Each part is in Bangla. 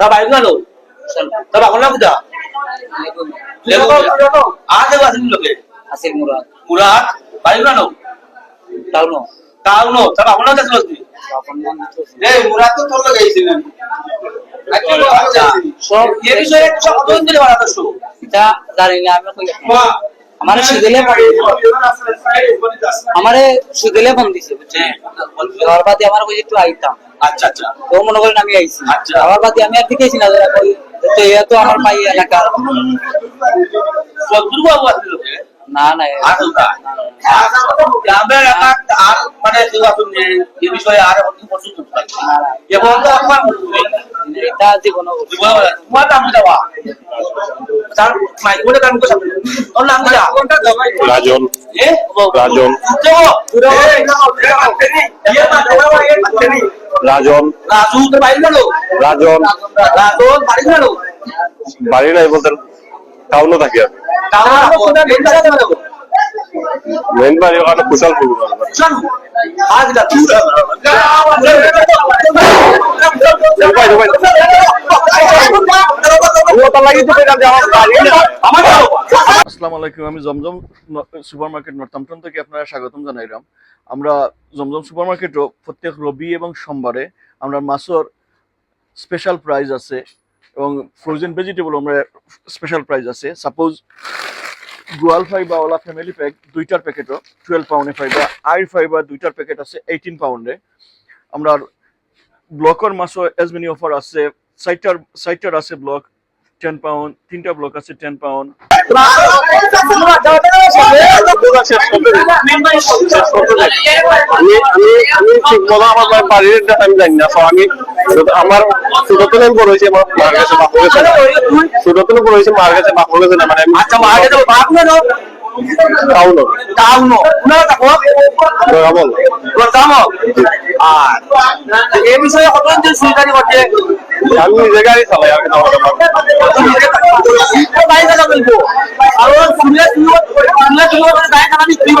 তা বাইক গেল তা বাকল না বুঝা দেবো আসেন লোকে? আসিল মুরাদ। মুরাদ। বাইক গেল টাউনো তাও নো তা বাকল না তখন এই মুরাদ তো তোর লগে আইছিলেন আচ্ছা সব এ বিষয়ে একটু ধরে বাড়া দর্শক এটা জানি না আমি কই আমারে সুদিলে আমারে সুদিলে ফোন দিছে বুঝছেন? যাওয়ার বাদে আমার কই একটু আইতাম। আচ্ছা আচ্ছা। তো মনে করেন আমি আইছি। আচ্ছা। আমার বাদে আমি আর দিকেছি না যারা কই তো ইয়া তো আমার পাই এলাকার। সদুর বাবু আসলে লোকে না না আসলটা গ্রামের এলাকা আর মানে সেবা শুনছে এ বিষয়ে আর অন্য প্রশ্ন এবং তো আপনার এটা জীবন তোমার নাম দেওয়া তার মাইক বলে কাম করছে তোর নাম রাজন। এ? রাজন। তো রাজন। রাজু তো বাইরে গেল রাজন। রাজু বাড়ি গেল বাড়ি নাই বলতেন টাউনও থাকি। আমি করা মেন বাড়ি ওখানে কুশাল পুকুর। আজ না আসসালামু আলাইকুম আমি জমজম সুপার মার্কেট নর্থাম্পটন থেকে আপনারা স্বাগতম জানাইলাম। আমরা জমজম সুপার মার্কেটও প্রত্যেক রবি এবং সোমবারে আমরা মাছর স্পেশাল প্রাইস আছে এবং ফ্রোজেন ভেজিটেবল আমরা স্পেশাল প্রাইস আছে। সাপোজ গোয়াল ফাইবার ওলা ফ্যামিলি প্যাক দুইটার প্যাকেটও টুয়েলভ পাউন্ডে ফাইবার আইর ফাইবার দুইটার প্যাকেট আছে এইটিন পাউন্ডে আমরা ব্লকের মাছও এজ মেনি অফার আছে সাইটার সাইটার আছে ব্লক টেন পাউন্ড তিনটা ব্লক আছে টেন পাউন্ড আমার মায়ের বাড়ির address আমি জানি না তো আমি আমার ছোট থেকে বড় হয়েছে মার কাছে বাপু গেছে না ছোট থেকে বড় হয়েছে মার কাছে বাপু গেছে না মানে আচ্ছা টাউনও টাউন না দেখো দয়াবল প্রথম আর এই বিষয়ে কতজন যে সুলতানি করছে আমি নিজে গাড়ি চালাই আমি নিজে বাইরে আর শুনলে শুনলে শুনলে বাইরে যাবে দিব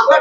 আমরা